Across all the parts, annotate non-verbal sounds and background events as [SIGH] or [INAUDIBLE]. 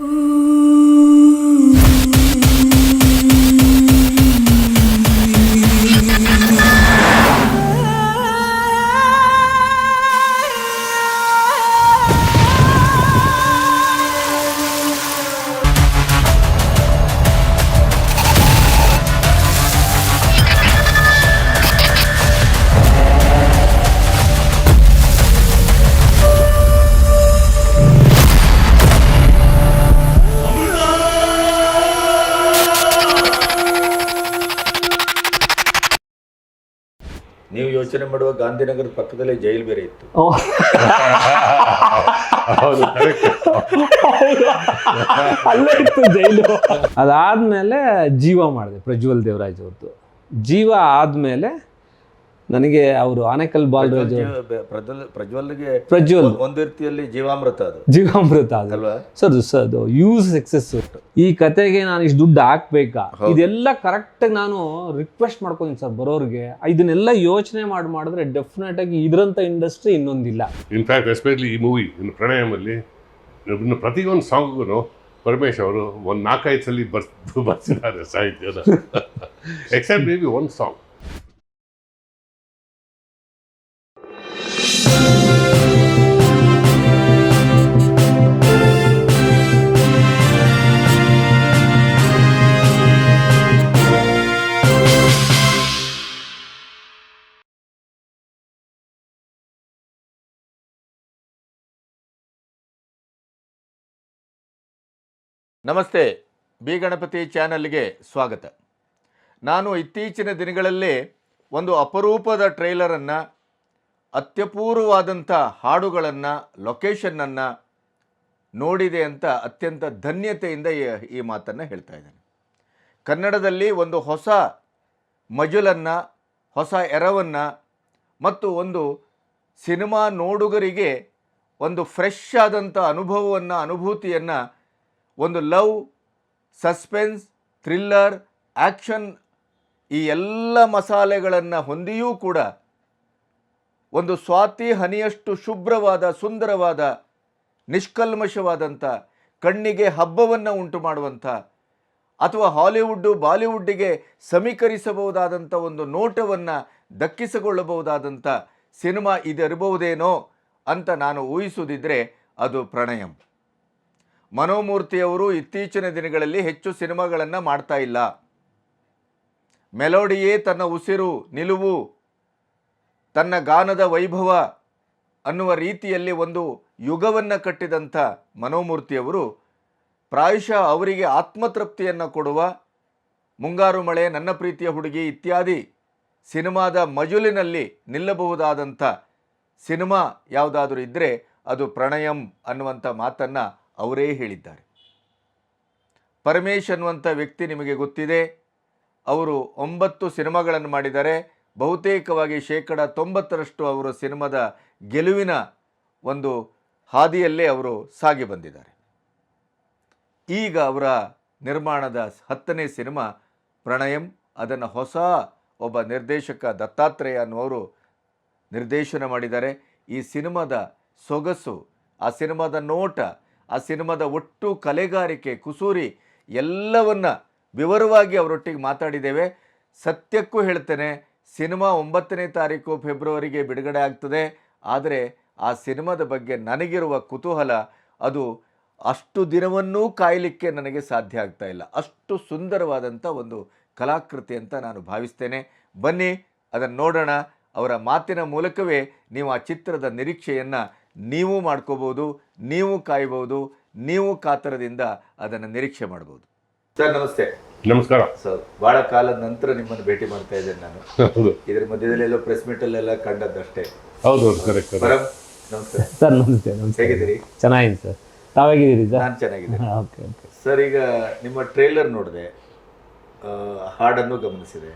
ನೀವು ಗಾಂಧಿನಗರದ ಪಕ್ಕದಲ್ಲೇ ಜೈಲು ಬೇರೆ ಇತ್ತು. ಹೌದು. ಅಲ್ಲೇ ಇತ್ತು ಜೈಲು. ಅದಾದ್ಮೇಲೆ ಜೀವ ಮಾಡಿದೆ ಪ್ರಜ್ವಲ್ ದೇವರಾಜ್ ಅವ್ರದ್ದು. ಜೀವ ಆದ್ಮೇಲೆ ನನಗೆ ಅವರು ಆನೇಕಲ್ ಬಾಲರಾಜ್ ಪ್ರಜ್ವಲ್ಗೆ ಪ್ರಜ್ವಲ್. ಒಂದು ರೀತಿಯಲ್ಲಿ ಜೀವಾಮೃತ ಅದು. ಜೀವಾಮೃತ ಅದು. ಅಲ್ವಾ? ಸರ್ ಸರ್ ಅದು ಯೂಸ್ ಸಕ್ಸಸ್ ಈ ಕತೆಗೆ ನಾನು ಇಷ್ಟು ದುಡ್ಡು ಹಾಕ್ಬೇಕಾ? ಇದೆಲ್ಲ ಕರೆಕ್ಟ್ ನಾನು ರಿಕ್ವೆಸ್ಟ್ ಮಾಡ್ಕೊಂಡಿನಿ ಸರ್ ಬರೋರಿಗೆ. ಇದನ್ನೆಲ್ಲ ಯೋಚನೆ ಮಾಡಿ ಮಾಡಿದ್ರೆ ಡೆಫಿನೆಟ್ ಆಗಿ ಇದ್ರಂತ ಇಂಡಸ್ಟ್ರಿ ಇನ್ನೊಂದಿಲ್ಲ. ಇನ್ಫ್ಯಾಕ್ಟ್ ಎಸ್ಪೆಷಲಿ ಈ ಮೂವಿ ಇನ್ನು ಪ್ರಣಯಮಲ್ಲಿ ಇನ್ನು ಪ್ರತಿಯೊಂದು ಸಾಂಗ್ಗೂ ಪರಮೇಶ್ ಅವರು ಒಂದು ನಾಲ್ಕೈದು ಸಲ ಬರ್ಸ್ ಬರ್ಸಿದ್ದಾರೆ ಸಾಹಿತ್ಯದ. ಎಕ್ಸೆಪ್ಟ್ ಮೇ ಬಿ ಒನ್ ಸಾಂಗ್ ನಮಸ್ತೆ, ಬಿ ಗಣಪತಿ ಚಾನಲ್ಗೆ ಸ್ವಾಗತ. ನಾನು ಇತ್ತೀಚಿನ ದಿನಗಳಲ್ಲಿ ಒಂದು ಅಪರೂಪದ ಟ್ರೈಲರನ್ನು, ಅತ್ಯಪೂರ್ವವಾದಂಥ ಹಾಡುಗಳನ್ನು ಲೊಕೇಶನ್ನನ್ನು ನೋಡಿದೆ ಅಂತ ಅತ್ಯಂತ ಧನ್ಯತೆಯಿಂದ ಈ- ಮಾತನ್ನು ಹೇಳ್ತಾ ಇದ್ದೇನೆ. ಕನ್ನಡದಲ್ಲಿ ಒಂದು ಹೊಸ ಮಜುಲನ್ನು, ಹೊಸ ಎರವನ್ನು ಮತ್ತು ಒಂದು ಸಿನಿಮಾ ನೋಡುಗರಿಗೆ ಒಂದು ಫ್ರೆಶ್ ಆದಂಥ ಅನುಭವವನ್ನು, ಅನುಭೂತಿಯನ್ನು ಒಂದು ಲವ್, ಸಸ್ಪೆನ್ಸ್, ಥ್ರಿಲ್ಲರ್ ಆ್ಯಕ್ಷನ್ ಈ ಎಲ್ಲ ಮಸಾಲೆಗಳನ್ನು ಹೊಂದಿಯೂ ಕೂಡ ಒಂದು ಸ್ವಾತಿ ಹನಿಯಷ್ಟು ಶುಭ್ರವಾದ, ಸುಂದರವಾದ ನಿಷ್ಕಲ್ಮಶವಾದಂಥ ಕಣ್ಣಿಗೆ ಹಬ್ಬವನ್ನು ಉಂಟು ಮಾಡುವಂಥ ಅಥವಾ ಹಾಲಿವುಡ್ಡು, ಬಾಲಿವುಡ್ಡಿಗೆ ಸಮೀಕರಿಸಬಹುದಾದಂಥ ಒಂದು ನೋಟವನ್ನು ದಕ್ಕಿಸಿಕೊಳ್ಳಬಹುದಾದಂಥ ಸಿನಿಮಾ ಇದಿರಬಹುದೇನೋ ಅಂತ ನಾನು ಊಹಿಸುವುದಿದ್ದರೆ ಅದು ಪ್ರಣಯಂ. ಮನೋಮೂರ್ತಿಯವರು ಇತ್ತೀಚಿನ ದಿನಗಳಲ್ಲಿ ಹೆಚ್ಚು ಸಿನಿಮಾಗಳನ್ನು ಮಾಡ್ತಾ ಇಲ್ಲ. ಮೆಲೋಡಿಯೇ ತನ್ನ ಉಸಿರು, ನಿಲುವು, ತನ್ನ ಗಾನದ ವೈಭವ ಅನ್ನುವ ರೀತಿಯಲ್ಲಿ ಒಂದು ಯುಗವನ್ನು ಕಟ್ಟಿದಂಥ ಮನೋಮೂರ್ತಿಯವರು ಪ್ರಾಯಶಃ ಅವರಿಗೆ ಆತ್ಮತೃಪ್ತಿಯನ್ನು ಕೊಡುವ ಮುಂಗಾರು ಮಳೆ, ನನ್ನ ಪ್ರೀತಿಯ ಹುಡುಗಿ ಇತ್ಯಾದಿ ಸಿನಿಮಾದ ಮಜುಲಿನಲ್ಲಿ ನಿಲ್ಲಬಹುದಾದಂಥ ಸಿನಿಮಾ ಯಾವುದಾದ್ರೂ ಇದ್ದರೆ ಅದು ಪ್ರಣಯಂ ಅನ್ನುವಂಥ ಮಾತನ್ನು ಅವರೇ ಹೇಳಿದ್ದಾರೆ. ಪರಮೇಶ್ ಅನ್ನುವಂಥ ವ್ಯಕ್ತಿ ನಿಮಗೆ ಗೊತ್ತಿದೆ, ಅವರು ಒಂಬತ್ತು ಸಿನಿಮಾಗಳನ್ನು ಮಾಡಿದ್ದಾರೆ. ಬಹುತೇಕವಾಗಿ ಶೇಕಡ ತೊಂಬತ್ತರಷ್ಟು ಅವರ ಸಿನಿಮಾದ ಗೆಲುವಿನ ಒಂದು ಹಾದಿಯಲ್ಲೇ ಅವರು ಸಾಗಿ ಬಂದಿದ್ದಾರೆ. ಈಗ ಅವರ ನಿರ್ಮಾಣದ ಹತ್ತನೇ ಸಿನಿಮಾ ಪ್ರಣಯಂ, ಅದನ್ನು ಹೊಸ ಒಬ್ಬ ನಿರ್ದೇಶಕ ದತ್ತಾತ್ರೇಯ ಅನ್ನುವರು ನಿರ್ದೇಶನ ಮಾಡಿದ್ದಾರೆ. ಈ ಸಿನಿಮಾದ ಸೊಗಸು, ಆ ಸಿನಿಮಾದ ನೋಟ ಆ ಸಿನಿಮಾದ ಒಟ್ಟು ಕಲೆಗಾರಿಕೆ, ಕುಸೂರಿ ಎಲ್ಲವನ್ನ ವಿವರವಾಗಿ ಅವರೊಟ್ಟಿಗೆ ಮಾತಾಡಿದ್ದೇವೆ. ಸತ್ಯಕ್ಕೂ ಹೇಳ್ತೇನೆ, ಸಿನಿಮಾ ಒಂಬತ್ತನೇ ತಾರೀಕು ಫೆಬ್ರವರಿಗೆ ಬಿಡುಗಡೆ ಆಗ್ತದೆ. ಆದರೆ ಆ ಸಿನಿಮಾದ ಬಗ್ಗೆ ನನಗಿರುವ ಕುತೂಹಲ, ಅದು ಅಷ್ಟು ದಿನವನ್ನೂ ಕಾಯಲಿಕ್ಕೆ ನನಗೆ ಸಾಧ್ಯ ಆಗ್ತಾ ಇಲ್ಲ. ಅಷ್ಟು ಸುಂದರವಾದಂಥ ಒಂದು ಕಲಾಕೃತಿ ಅಂತ ನಾನು ಭಾವಿಸ್ತೇನೆ. ಬನ್ನಿ, ಅದನ್ನು ನೋಡೋಣ. ಅವರ ಮಾತಿನ ಮೂಲಕವೇ ನೀವು ಆ ಚಿತ್ರದ ನಿರೀಕ್ಷೆಯನ್ನು ನೀವು ಮಾಡ್ಕೋಬೋದು ನೀವು ಕಾಯಬಹುದು ನೀವು ಕಾತರದಿಂದ ಅದನ್ನು ನಿರೀಕ್ಷೆ ಮಾಡ್ಬೋದು. ಸರ್ ನಮಸ್ತೆ. ನಮಸ್ಕಾರ. ಸರ್ ಬಹಳ ಕಾಲದ ನಂತರ ನಿಮ್ಮನ್ನು ಭೇಟಿ ಮಾಡ್ತಾ ಇದ್ದೇನೆ ನಾನು. ಹೌದು. ಇದ್ರ ಮಧ್ಯದಲ್ಲಿ ಎಲ್ಲ ಪ್ರೆಸ್ ಮೀಟ್ ಅಲ್ಲೆಲ್ಲ ಕಂಡದ್ದಷ್ಟೇ ಹೌದು ಹೌದು ಕರೆಕ್ಟ್ ಪರಂ ನಮಸ್ತೆ. ಸರ್ ನಮಸ್ತೆ ನಮಸ್ತೆ. ಹೇಗಿದ್ದೀರಿ? ಚೆನ್ನಾಗಿದೆ ಸರ್. ತಾವಾಗಿದ್ದೀರಿ ಸರ್? ನಾನು ಚೆನ್ನಾಗಿದ್ದೀನಿ. Okay okay. ಸರ್ ಈಗ ನಿಮ್ಮ ಟ್ರೇಲರ್ ನೋಡಿದೆ ಆ, ಹಾಡನ್ನು ಗಮನಿಸಿದೆ.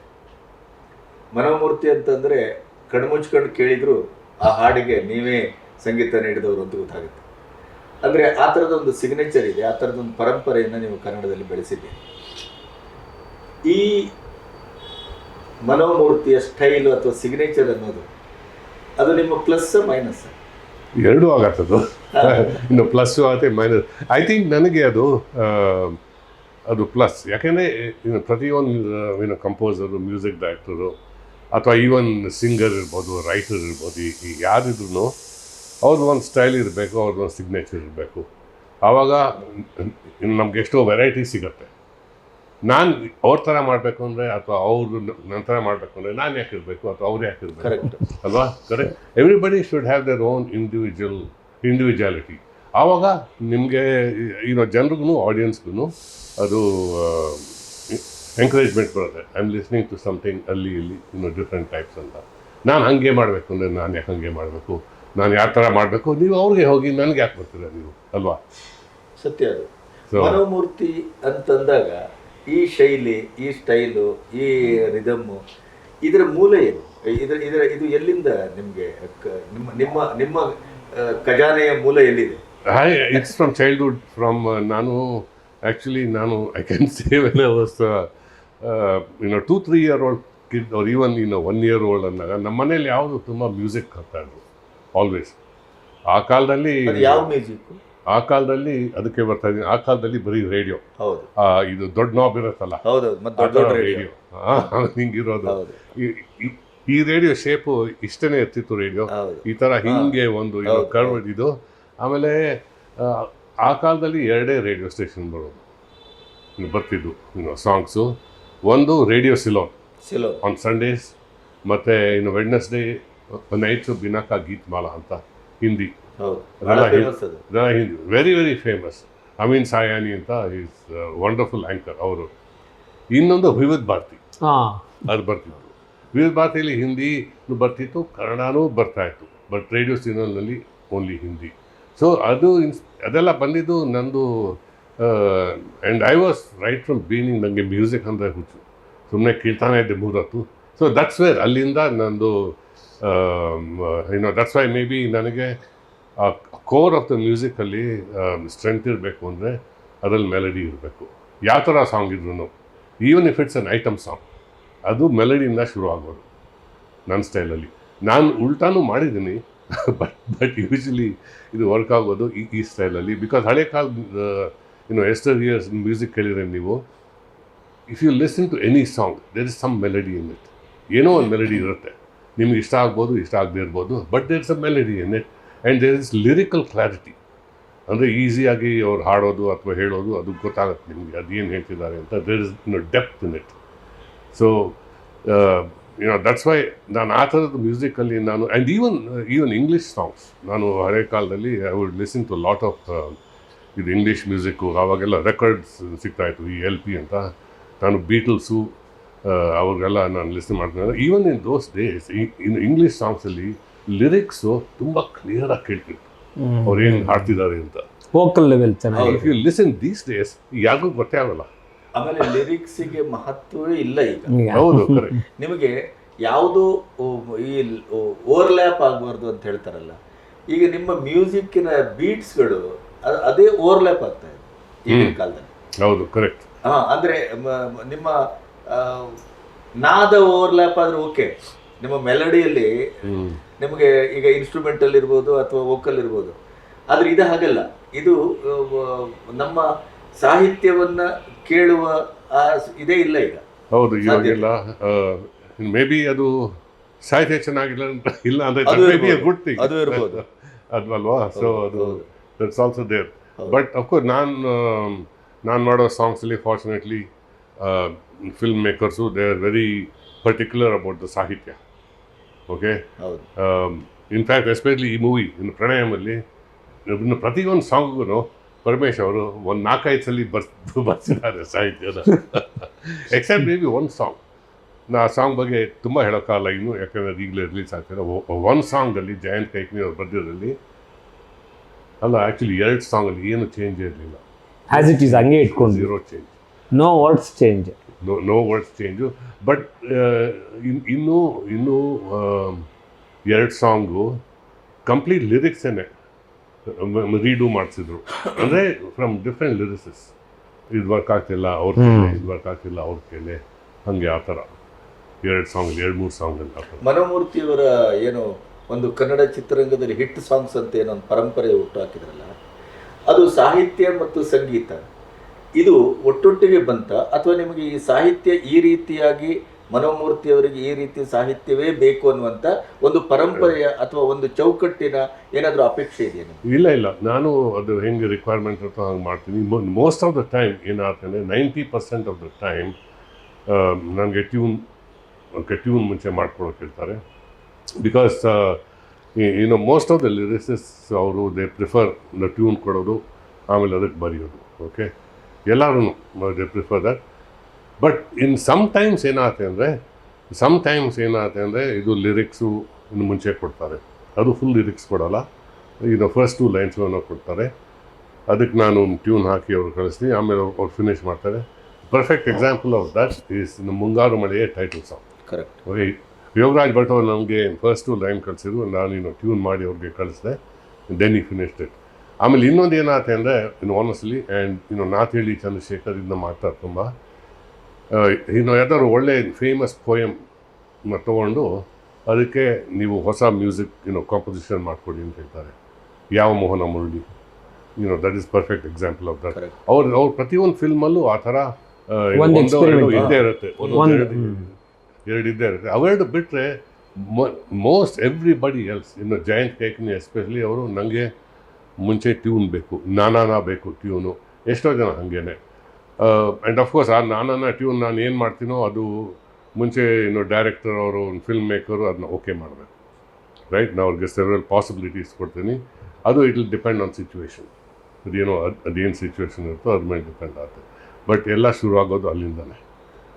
ಮನೋಮೂರ್ತಿ ಅಂತಂದ್ರೆ ಕಣ್ಮುಚ್ಕೊಂಡು ಕೇಳಿದ್ರು ಆ ಹಾಡಿಗೆ ನೀವೇ ಸಂಗೀತ ನೀಡಿದವರು ಅಂತ ಗೊತ್ತಾಗುತ್ತೆ. ಅಂದರೆ ಆ ಥರದೊಂದು ಸಿಗ್ನೇಚರ್ ಇದೆ ಆ ಥರದೊಂದು ಪರಂಪರೆಯನ್ನು ನೀವು ಕನ್ನಡದಲ್ಲಿ ಬೆಳೆಸಿದ್ದೀರಿ ಈ ಮನೋಮೂರ್ತಿಯ ಸ್ಟೈಲು ಅಥವಾ ಸಿಗ್ನೇಚರ್ ಅನ್ನೋದು ಅದು ನಿಮ್ಮ ಪ್ಲಸ್ ಮೈನಸ್ ಎರಡೂ ಆಗತ್ತದು ಇನ್ನು ಪ್ಲಸ್ ಆಗುತ್ತೆ ಮೈನಸ್ ಐ ಥಿಂಕ್ ನನಗೆ ಅದು ಅದು ಪ್ಲಸ್ ಯಾಕೆಂದರೆ ಇನ್ನು ಪ್ರತಿಯೊಂದು ಏನು ಕಂಪೋಸರು ಮ್ಯೂಸಿಕ್ ಡೈರೆಕ್ಟರು ಅಥವಾ ಈವನ್ ಸಿಂಗರ್ ಇರ್ಬೋದು ರೈಟರ್ ಇರ್ಬೋದು ಈ- ಈ ಯಾರಿದ್ರು ಅವ್ರದ್ದು ಒಂದು ಸ್ಟೈಲ್ ಇರಬೇಕು ಅವ್ರದ್ದು ಒಂದು ಸಿಗ್ನೇಚರ್ ಇರಬೇಕು. ಆವಾಗ ನಮ್ಗೆ ಎಷ್ಟೋ ವೆರೈಟಿ ಸಿಗುತ್ತೆ. ನಾನು ಅವ್ರ ಥರ ಮಾಡಬೇಕು ಅಂದರೆ ಅಥವಾ ಅವರು ನನ್ನ ಥರ ಮಾಡಬೇಕು ಅಂದರೆ ನಾನು ಯಾಕೆ ಇರಬೇಕು ಅಥವಾ ಅವ್ರು ಯಾಕೆ ಇರಬೇಕು? ಕರೆಕ್ಟ್ ಅಲ್ವಾ? Correct everybody should have their own individual individuality ಆವಾಗ ನಿಮಗೆ ಇರೋ ಜನ್ರಿಗೂ ಆಡಿಯನ್ಸ್ಗೂ ಅದು ಎಂಕರೇಜ್ಮೆಂಟ್ ಬರುತ್ತೆ. I am listening to something ಅಲ್ಲಿ ಇಲ್ಲಿ ಇನ್ನೂ ಡಿಫ್ರೆಂಟ್ ಟೈಪ್ಸ್ ಅಂತ. ನಾನು ಹಾಗೆ ಮಾಡಬೇಕು ಅಂದರೆ ನಾನು ಯಾಕೆ ಹಾಗೆ ಮಾಡಬೇಕು? ನಾನು ಯಾವ ಥರ ಮಾಡಬೇಕು? ನೀವು ಅವ್ರಿಗೆ ಹೋಗಿ ನನಗೆ ಯಾಕೆ ಬರ್ತೀರ ನೀವು? ಅಲ್ವಾ? ಸತ್ಯ ಅದು. ಮನೋಮೂರ್ತಿ ಅಂತಂದಾಗ ಈ ಶೈಲಿ ಈ ಸ್ಟೈಲು ಈ ರಿದಮ್ಮು ಇದರ ಮೂಲ ಏನು? ಇದರ ಇದರ ಇದು ಎಲ್ಲಿಂದ ನಿಮಗೆ ನಿಮ್ಮ ನಿಮ್ಮ ನಿಮ್ಮ ಖಜಾನೆಯ ಮೂಲ ಎಲ್ಲಿದೆ? Hi it's from childhood from ನಾನು ಆ್ಯಕ್ಚುಲಿ ನಾನು I can say when I was ಇನ್ನು two three year old kid ಅವ್ರು ಈವನ್ ಇನ್ನು ಒನ್ ಇಯರ್ ಓಲ್ಡ್ ಅಂದಾಗ ನಮ್ಮ ಮನೇಲಿ ಯಾವುದು ತುಂಬ ಮ್ಯೂಸಿಕ್ ಕರ್ತಾಯಿದ್ರು ಆಲ್ವೇಸ್ ಆ ಕಾಲದಲ್ಲಿ ಯಾವ ಮ್ಯೂಸಿಕ್? ಆ ಕಾಲದಲ್ಲಿ ಅದಕ್ಕೆ ಬರ್ತಾ ಇದ್ದೀನಿ. ಆ ಕಾಲದಲ್ಲಿ ಬರೀ ರೇಡಿಯೋ. ಹೌದು. ಇದು ದೊಡ್ಡ ನಾಬ್ ಇರುತ್ತಲ್ಲ? ಹೌದು ಮತ್ತೆ ದೊಡ್ಡ ದೊಡ್ಡ ರೇಡಿಯೋ. ಹಿಂಗಿರೋದು. ಇರೋದು ಈ- ರೇಡಿಯೋ ಶೇಪು ಇಷ್ಟನೇ ಇರ್ತಿತ್ತು ರೇಡಿಯೋ. ಈ ಥರ ಹಿಂಗೆ ಒಂದು ಕರ್ವ್ ಇದು ಆಮೇಲೆ ಆ, ಕಾಲದಲ್ಲಿ ಎರಡೇ ರೇಡಿಯೋ ಸ್ಟೇಷನ್ ಬರೋದು. ಬರ್ತಿದ್ವು ಬರ್ತಿದ್ದು ಸಾಂಗ್ಸು ಒಂದು ರೇಡಿಯೋ ಸಿಲೋನ್ ಸಿಲೋ ಆನ್ ಸಂಡೇಸ್ ಮತ್ತು ಇನ್ನು ವೆಡ್ನೆಸ್ಡೇ ನೈಟ್ಸು ಬಿನಾಕ ಗೀತ್ ಮಾಲಾ ಅಂತ ಹಿಂದಿ. ಹೌದು. Very very famous Amin Sayani ಅಂತ ಈಸ್ ವಂಡರ್ಫುಲ್ ಆ್ಯಂಕರ್ ಅವರು ಇನ್ನೊಂದು ವಿವಿಧ ಭಾರತಿ. ಹಾ. ಅದು ಬರ್ತಿತ್ತು. ವಿವಿಧ ಭಾರತಿಯಲ್ಲಿ ಹಿಂದಿ ಬರ್ತಿತ್ತು ಕನ್ನಡನೂ ಬರ್ತಾ ಇತ್ತು. ಬಟ್ ರೇಡಿಯೋ ಸಿಗ್ನಲ್ನಲ್ಲಿ ಓನ್ಲಿ ಹಿಂದಿ. ಸೊ ಅದು ಇನ್ಸ್ ಅದೆಲ್ಲ ಬಂದಿದ್ದು ನಂದು and I was right from beginning ನನಗೆ ಮ್ಯೂಸಿಕ್ ಅಂದರೆ ಹುಚ್ಚು. ಸುಮ್ಮನೆ ಕೇಳ್ತಾನೆ ಇದ್ದೆ ಮೂರತ್ತು. ಸೊ ದಟ್ಸ್ ವೇರ್ ಅಲ್ಲಿಂದ ನಂದು ಏನೋ ದಟ್ಸ್ ವೈ ಮೇ ಬಿ ನನಗೆ ಕೋರ್ ಆಫ್ ದ ಮ್ಯೂಸಿಕಲ್ಲಿ ಸ್ಟ್ರೆಂತ್ ಇರಬೇಕು ಅಂದರೆ ಅದರಲ್ಲಿ ಮೆಲಡಿ ಇರಬೇಕು. ಯಾವ ಥರ ಸಾಂಗ್ ಇದ್ರೂ even if it's an item song ಅದು ಮೆಲಡಿಯಿಂದ ಶುರು ಆಗೋದು ನನ್ನ ಸ್ಟೈಲಲ್ಲಿ ನಾನು ಉಲ್ಟಾನೂ ಮಾಡಿದ್ದೀನಿ ಬಟ್ ಬಟ್ ಯೂಶಲಿ ಇದು ವರ್ಕ್ ಆಗೋದು ಈ ಈ ಸ್ಟೈಲಲ್ಲಿ ಬಿಕಾಸ್ ಹಳೆ ಕಾಲ ಇನ್ನು ಎಷ್ಟರ್ ಇಯರ್ಸ್ ಮ್ಯೂಸಿಕ್ ಕೇಳಿದ್ರೆ ನೀವು if you listen to any song there is some melody in it ಏನೋ ಒಂದು ಮೆಲಡಿ ಇರುತ್ತೆ. ನಿಮ್ಗೆ ಇಷ್ಟ ಆಗ್ಬೋದು, ಇಷ್ಟ ಆಗದೇ ಇರ್ಬೋದು. But there is a melody in it and there is lyrical clarity ಅಂದರೆ ಈಸಿಯಾಗಿ ಅವ್ರು ಹಾಡೋದು ಅಥವಾ ಹೇಳೋದು ಅದು ಗೊತ್ತಾಗುತ್ತೆ ನಿಮಗೆ, ಅದು ಏನು ಹೇಳ್ತಿದ್ದಾರೆ ಅಂತ. There is no depth in it so you know that's why ನಾನು ಆ ಥರದ ಮ್ಯೂಸಿಕಲ್ಲಿ ನಾನು and even even English songs ನಾನು ಹಳೆ ಕಾಲದಲ್ಲಿ I would listen to lot of ಇದು ಇಂಗ್ಲೀಷ್ ಮ್ಯೂಸಿಕ್ಕು ಆವಾಗೆಲ್ಲ ರೆಕಾರ್ಡ್ಸ್ ಸಿಗ್ತಾಯಿತ್ತು ಈ ಎಲ್ ಪಿ ಅಂತ. ನಾನು ಬೀಟಲ್ಸು ಅವ್ರಿಗೆಲ್ಲ ನಾನು ಲಿಸನ್ ಮಾಡ್ತೀನಿ. Even in those days in English ಸಾಂಗ್ಸಲ್ಲಿ lyrics ತುಂಬ ಕ್ಲಿಯರಾಗಿ ಕೇಳ್ತಿತ್ತು ಅವ್ರು ಏನು ಹಾಡ್ತಿದ್ದಾರೆ ಅಂತ. ವೋಕಲ್ ಲೆವೆಲ್ ಚೆನ್ನಾಗಿ if you listen these days ಯಾರಿಗೂ ಗೊತ್ತೇ ಆಗಲ್ಲ. ಆಮೇಲೆ ಲಿರಿಕ್ಸಿಗೆ ಮಹತ್ವವೇ ಇಲ್ಲ ಈಗ. ಹೌದು ಕರೆಕ್ಟ್ [LAUGHS] ನಿಮಗೆ ಯಾವುದು ಈ ಓವರ್ಲ್ಯಾಪ್ ಆಗಬಾರ್ದು ಅಂತ ಹೇಳ್ತಾರಲ್ಲ. ಈಗ ನಿಮ್ಮ ಮ್ಯೂಸಿಕ್ಕಿನ ಬೀಟ್ಸ್ಗಳು ಅದೇ ಓವರ್ಲ್ಯಾಪ್ ಆಗ್ತಾ ಇದೆ ಈಗಿನ ಕಾಲದಲ್ಲಿ. ಹೌದು ಕರೆಕ್ಟ್ ಹಾ ಅಂದ್ರೆ ನಿಮ್ಮ ನಾದ ಓವರ್ಲ್ಯಾಪ್ ಆದ್ರೆ ಓಕೆ. ನಿಮ್ಮ ಮೆಲಡಿಯಲ್ಲಿ ನಿಮಗೆ ಈಗ ಇನ್ಸ್ಟ್ರೂಮೆಂಟಲ್ ಇರ್ಬೋದು ಅಥವಾ ವೋಕಲ್ ಇರ್ಬೋದು. ಆದ್ರೆ ಇದು ಹಾಗಲ್ಲ. ಇದು ನಮ್ಮ ಸಾಹಿತ್ಯವನ್ನ ಕೇಳುವ ಇದೇ ಇಲ್ಲ ಈಗ. ಹೌದು. ಇವಾಗೆಲ್ಲ ಮೇ ಬಿ ಅದು ಸಾಹಿತ್ಯ ಚೆನ್ನಾಗಿಲ್ಲ ಅಂತ- ಇಲ್ಲ ಅಂದ್ರೆ. ಗುಡ್ ಥಿಂಗ್ ಅದು ಇರ್ಬೋದು. [LAUGHS] ಅದು ಅಲ್ವಾ ಸೊ ಅದು. That's also there but but of course ನಾನು ನಾನು ಮಾಡೋ ಸಾಂಗ್ಸಲ್ಲಿ fortunately film makers they are very particular about the ಸಾಹಿತ್ಯ ಓಕೆ ಇನ್ಫ್ಯಾಕ್ಟ್ ಎಸ್ಪೆಷಲಿ ಈ ಮೂವಿ ಇನ್ನು ಪ್ರಣಯಮಲ್ಲಿ ಇನ್ನು ಪ್ರತಿಯೊಂದು ಸಾಂಗ್ಗೂ ಪರಮೇಶ್ ಅವರು ಒಂದು ನಾಲ್ಕೈದು ಸಲ ಬರ್ಸ್ [LAUGHS] ಬರ್ಸಿದ್ದಾರೆ ಸಾಹಿತ್ಯದ ಎಕ್ಸೆಪ್ಟ್ ಮೇ ಬಿ ಒಂದು ಸಾಂಗ್ ನಾ ಆ ಸಾಂಗ್ ಬಗ್ಗೆ ತುಂಬ ಹೇಳೋಕ್ಕಾಗಲ್ಲ ಇನ್ನು ಯಾಕಂದರೆ ಈಗಲೇ ರಿಲೀಸ್ ಆಗ್ತಾರೆ ಒಂದು ಸಾಂಗಲ್ಲಿ ಜಯಂತ್ ಕೈಕ್ನಿ ಅವ್ರು ಬರ್ದಿರೋದ್ರಲ್ಲಿ ಅಲ್ಲ ಆ್ಯಕ್ಚುಲಿ ಎರಡು ಸಾಂಗಲ್ಲಿ ಏನು ಚೇಂಜ್ ಇರಲಿಲ್ಲ. ಆ್ಯಸ್ ಇಟ್ ಈಸ್ ಹಂಗೆ ಇಟ್ಕೊಂಡು zero change no words change no no words change but ಇನ್ನೂ ಇನ್ನೂ ಎರಡು ಸಾಂಗು ಕಂಪ್ಲೀಟ್ ಲಿರಿಕ್ಸೇನೆ ರೀಡೂ ಮಾಡಿಸಿದ್ರು. ಅಂದರೆ ಫ್ರಮ್ ಡಿಫ್ರೆಂಟ್ ಲಿರಿಕ್ಸಸ್ ಇದು ವರ್ಕ್ ಆಗ್ತಿಲ್ಲ ಅವ್ರ ಕೇಳಿ ಇದು ವರ್ಕ್ ಆಗ್ತಿಲ್ಲ ಅವ್ರ ಕೇಳಿ. ಹಾಗೆ ಆ ಥರ. ಎರಡು ಸಾಂಗ್ ಎರಡು ಮೂರು ಸಾಂಗ್ ಆ ಥರ. ಮನೋಮೂರ್ತಿಯವರ ಏನು ಒಂದು ಕನ್ನಡ ಚಿತ್ರರಂಗದಲ್ಲಿ ಹಿಟ್ ಸಾಂಗ್ಸ್ ಅಂತ ಏನೋ ಪರಂಪರೆ ಹುಟ್ಟು ಹಾಕಿದ್ರಲ್ಲ ಅದು ಸಾಹಿತ್ಯ ಮತ್ತು ಸಂಗೀತ. ಇದು ಒಟ್ಟೊಟ್ಟಿಗೆ ಬಂತ? ಅಥವಾ ನಿಮಗೆ ಈ ಸಾಹಿತ್ಯ ಈ ರೀತಿಯಾಗಿ ಮನೋಮೂರ್ತಿಯವರಿಗೆ ಈ ರೀತಿ ಸಾಹಿತ್ಯವೇ ಬೇಕು ಅನ್ನುವಂಥ ಒಂದು ಪರಂಪರೆಯ ಅಥವಾ ಒಂದು ಚೌಕಟ್ಟಿನ ಏನಾದರೂ ಅಪೇಕ್ಷೆ ಇದೆಯಾ ಇಲ್ಲ ಇಲ್ಲ. ನಾನು ಅದು ಹೆಂಗೆ ರಿಕ್ವೈರ್ಮೆಂಟ್ ಇರ್ತೋ ಹಂಗೆ ಮಾಡ್ತೀನಿ. ಮೋಸ್ಟ್ ಆಫ್ ದ ಟೈಮ್ ಏನಾಗ್ತದೆ ninety percent of the time ನನಗೆ ಟ್ಯೂನ್ ಓಕೆ ಟ್ಯೂನ್ ಮುಂಚೆ ಮಾಡ್ಕೊಳಕ್ಕಿರ್ತಾರೆ ಬಿಕಾಸ್ ಇನ್ನು ಮೋಸ್ಟ್ ಆಫ್ ದ ಲಿರಿಸಿಸ್ ಅವರು ದೇ ಪ್ರಿಫರ್ ದ ಟ್ಯೂನ್ ಕೊಡೋದು, ಆಮೇಲೆ ಅದಕ್ಕೆ ಬರೆಯೋದು ಓಕೆ ಎಲ್ಲರೂ they prefer that but in some times ಏನಾಗುತ್ತೆ ಅಂದರೆ ಸಮ್ ಟೈಮ್ಸ್ ಏನಾಗುತ್ತೆ ಅಂದರೆ ಇದು ಲಿರಿಕ್ಸು ಇನ್ನು ಮುಂಚೆ ಕೊಡ್ತಾರೆ. ಅದು ಫುಲ್ ಲಿರಿಕ್ಸ್ ಕೊಡೋಲ್ಲ. ಈಗ ಫಸ್ಟ್ ಟೂ ಲೈನ್ಸ್ಗಳನ್ನು ಕೊಡ್ತಾರೆ. ಅದಕ್ಕೆ ನಾನು ಟ್ಯೂನ್ ಹಾಕಿ ಅವ್ರು ಕಳಿಸ್ತೀನಿ. ಆಮೇಲೆ ಅವ್ರು ಅವ್ರು ಫಿನಿಷ್ ಮಾಡ್ತಾರೆ. Perfect example of that is Mungaru ಮಳೆಯೇ title song correct okay Yogaraj Bhat ಅವರು ನಮಗೆ ಫಸ್ಟು ಲೈನ್ ಕಳಿಸಿದ್ರು. ನಾನು ಇನ್ನು ಟ್ಯೂನ್ ಮಾಡಿ ಅವ್ರಿಗೆ ಕಳಿಸಿದೆ. ದೆನ್ ಈ ಫಿನಿಶ್ಡ್ ಇಟ್ ಆಮೇಲೆ ಇನ್ನೊಂದು ಏನಾಯ್ತು ಅಂದರೆ ಇನ್ನು ಆನೆಸ್ಟ್ಲಿ ಆ್ಯಂಡ್ ಇನ್ನು ನಾತ್ ಹೇಳಿ ಚಂದ್ರಶೇಖರ್ ಇದನ್ನ ಮಾಡ್ತಾರೆ ತುಂಬ. ಇನ್ನು ಯಾವ್ದಾದ್ರು ಒಳ್ಳೆ ಫೇಮಸ್ ಪೋಯಮ್ ತೊಗೊಂಡು ಅದಕ್ಕೆ ನೀವು ಹೊಸ ಮ್ಯೂಸಿಕ್ ಇನ್ನು ಕಾಂಪೋಸಿಷನ್ ಮಾಡಿಕೊಡಿ ಅಂತ ಹೇಳ್ತಾರೆ. ಯಾವ ಮೋಹನ Murali? You know that is perfect example of that ಅವ್ರ ಅವ್ರು ಪ್ರತಿಯೊಂದು ಫಿಲ್ಮಲ್ಲೂ ಆ ಥರ ಇದ್ದೇ ಇರುತ್ತೆ. ಎರಡು ಎರಡು ಇದ್ದೇ ಇರುತ್ತೆ. ಅವೆರಡು ಬಿಟ್ಟರೆ ಮೋಸ್ಟ್ ಎವ್ರಿಬಡಿ ಎಲ್ಸ್ ಇನ್ನು ಜಯಂತ್ ಕೇಕ್ನಿ ಎಸ್ಪೆಷಲಿ ಅವರು ನನಗೆ ಮುಂಚೆ ಟ್ಯೂನ್ ಬೇಕು, ನಾನಾನ ಬೇಕು ಟ್ಯೂನು. ಎಷ್ಟೋ ಜನ ಹಾಗೇನೆ. ಆ್ಯಂಡ್ ಅಫ್ಕೋರ್ಸ್ ಆ ನಾನಾನ ಟ್ಯೂನ್ ನಾನು ಏನು ಮಾಡ್ತೀನೋ ಅದು ಮುಂಚೆ ಇನ್ನು ಡೈರೆಕ್ಟರ್ ಅವರು ಒಂದು ಫಿಲ್ಮ್ ಮೇಕರು ಅದನ್ನ ಓಕೆ ಮಾಡಬೇಕು. ರೈಟ್ ನಾವು ಅವ್ರಿಗೆ ಸೆವೆರಲ್ ಪಾಸಿಬಿಲಿಟೀಸ್ ಕೊಡ್ತೀನಿ. ಅದು it will depend on situation ಅದೇನೋ ಅದು, ಅದೇನು ಸಿಚುವೇಶನ್ ಇರುತ್ತೋ ಅದ್ರ ಮೇಲೆ ಡಿಪೆಂಡ್ ಆಗುತ್ತೆ. ಬಟ್ ಎಲ್ಲ ಶುರು ಆಗೋದು ಅಲ್ಲಿಂದನೇ.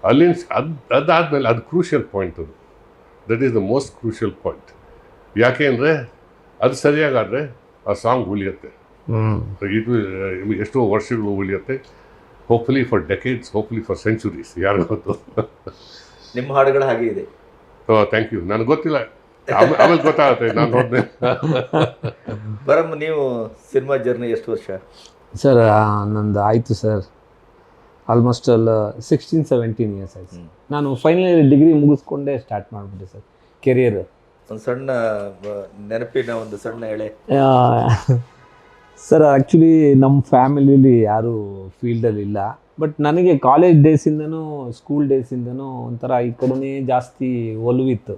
ಅಲ್ಲಿಂದ ಅದು, ಅದಾದಮೇಲೆ ಅದು ಕ್ರೂಷಿಯಲ್ ಪಾಯಿಂಟ್ ಅದು. That is the most crucial point ಯಾಕೆ ಅಂದರೆ, ಅದು ಸರಿಯಾಗಾದರೆ ಆ ಸಾಂಗ್ ಉಳಿಯುತ್ತೆ. ಇದು ಎಷ್ಟೋ ವರ್ಷಗಳು ಉಳಿಯುತ್ತೆ. Hopefully for decades hopefully for centuries ಯಾರು ಗೊತ್ತು? ನಿಮ್ಮ ಹಾಡುಗಳು ಹಾಗೆ ಇದೆ. ಥ್ಯಾಂಕ್ ಯು ನನಗೆ ಗೊತ್ತಿಲ್ಲ. ಆಮೇಲೆ ಗೊತ್ತಾಗುತ್ತೆ ನಾನು ನೋಡಿದೆ. ಬರಮ್ಮ ನೀವು ಸಿನಿಮಾ ಜರ್ನಿ ಎಷ್ಟು ವರ್ಷ? ಸರ್ ನಂದು ಆಯಿತು ಸರ್. ಆಲ್ಮೋಸ್ಟ್ ಅಲ್ಲ ಸಿಕ್ಸ್ಟೀನ್ ಸೆವೆಂಟೀನ್ ಇಯರ್ಸ್ ಆಯ್ತು. ನಾನು ಫೈನಲ್ ಇಯರ್ ಡಿಗ್ರಿ ಮುಗಿಸ್ಕೊಂಡೇ ಸ್ಟಾರ್ಟ್ ಮಾಡಿಬಿಟ್ಟೆ ಸರ್ ಕೆರಿಯರ್ ಒಂದು ಸಣ್ಣ ನೆನಪಿನ ಒಂದು ಸಣ್ಣ ಎಳೆ. ಸರ್ ಆ್ಯಕ್ಚುಲಿ ನಮ್ಮ ಫ್ಯಾಮಿಲಿಲಿ ಯಾರೂ ಫೀಲ್ಡಲ್ಲಿ ಇಲ್ಲ. ಬಟ್ ನನಗೆ ಕಾಲೇಜ್ ಡೇಸಿಂದನೂ ಸ್ಕೂಲ್ ಡೇಸಿಂದನೂ ಒಂಥರ ಈ ಕಡೆನೇ ಜಾಸ್ತಿ ಒಲವಿತ್ತು.